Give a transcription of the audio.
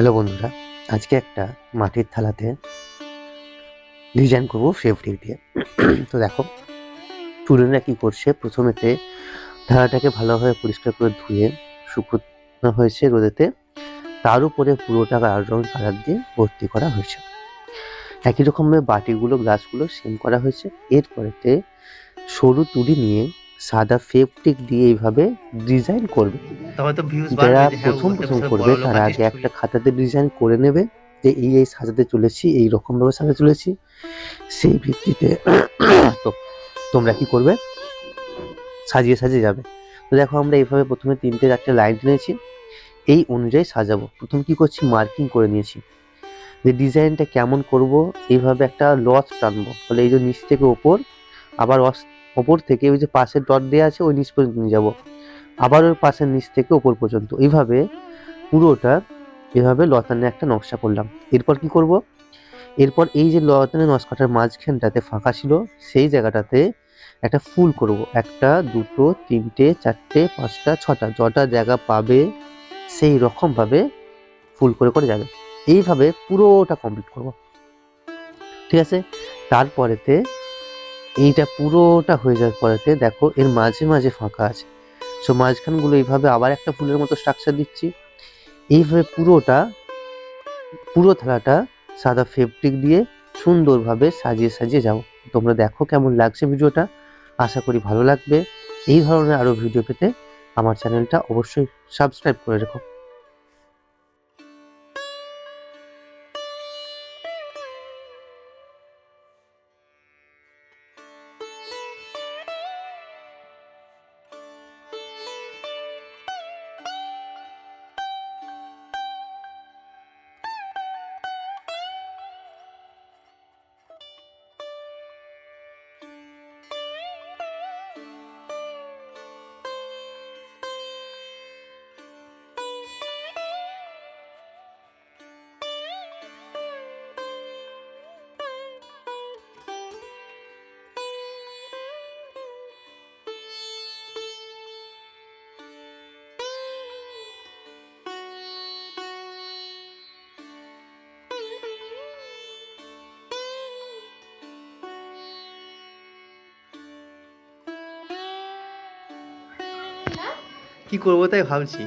Hello বন্ধুরা, আজকে একটা মাটির থালাতে ডিজাইন করব সেফটি দিয়ে। তো দেখো স্টুডেন্টরা কী করছে? প্রথমেতে থালাটাকে ভালোভাবে পরিষ্কার করে ধুয়ে শুকনো হয়েছে রোদেতে। তার উপরে পুরোটা লাল রঙ কালার দিয়ে ভর্তি করা হয়েছে। একই রকমভাবে বাটিগুলো গ্লাসগুলো সেম করা হয়েছে। এরপরেতে সরু তুলি নিয়ে সাদা ফেব্রিক দিয়ে এইভাবে ডিজাইন করবে। যারা হ্যাঁ, প্রথম প্রথম করবে তারা আগে একটা খাতাতে ডিজাইন করে নেবে যে এই এই সাজাতে চলেছি এই রকম ভাবে সাজাতে চলেছি। সেই ভিত্তিতে তো তোমরা কি করবে? সাজিয়ে সাজিয়ে যাবে। তো দেখো আমরা এইভাবে প্রথমে তিনটে চারটে লাইন টেনেছি। এই অনুযায়ী সাজাবো। প্রথম কি করছি? মার্কিং করে নিয়েছি। যে ডিজাইনটা কেমন করব? এইভাবে একটা লস টানবো। তাহলে এই যে নিচ থেকে ওপর আবার অস- ওপর থেকে ওই যে পাশের ডট দেওয়া আছে, ওই নিচ পর্যন্ত নিয়ে যাব। আবার ওর পাশের নিচ থেকে ওপর পর্যন্ত। এইভাবে পুরোটা এভাবে লতানে একটা নকশা করলাম। এরপর কি করব? এরপর এই যে লতানে নকশাটার মাঝখানটাতে ফাঁকা ছিল, সেই জায়গাটাতে একটা ফুল করব। একটা, দুটো, তিনটে, চারটে, পাঁচটা, ছটা, যটা জায়গা পাবে সেই রকমভাবে ফুল করে করে যাবে। এইভাবে পুরোটা কমপ্লিট করব। ঠিক আছে? তারপরেতে এইটা পুরোটা হয়ে যাওয়ার পরেতে দেখো এর মাঝে মাঝে ফাঁকা আছে। সো মাঝখানগুলো এইভাবে আবার একটা ফুলের মতো স্ট্রাকচার দিচ্ছি। এইভাবে পুরোটা, পুরো থালাটা সাদা ফেব্রিক দিয়ে সুন্দরভাবে সাজিয়ে সাজিয়ে যাও তোমরা দেখো কেমন লাগছে ভিডিওটা। আশা করি ভালো লাগবে। এই ধরনের আরও ভিডিও পেতে আমার চ্যানেলটা অবশ্যই সাবস্ক্রাইব করে রেখো। কি করব তাই ভাবছি।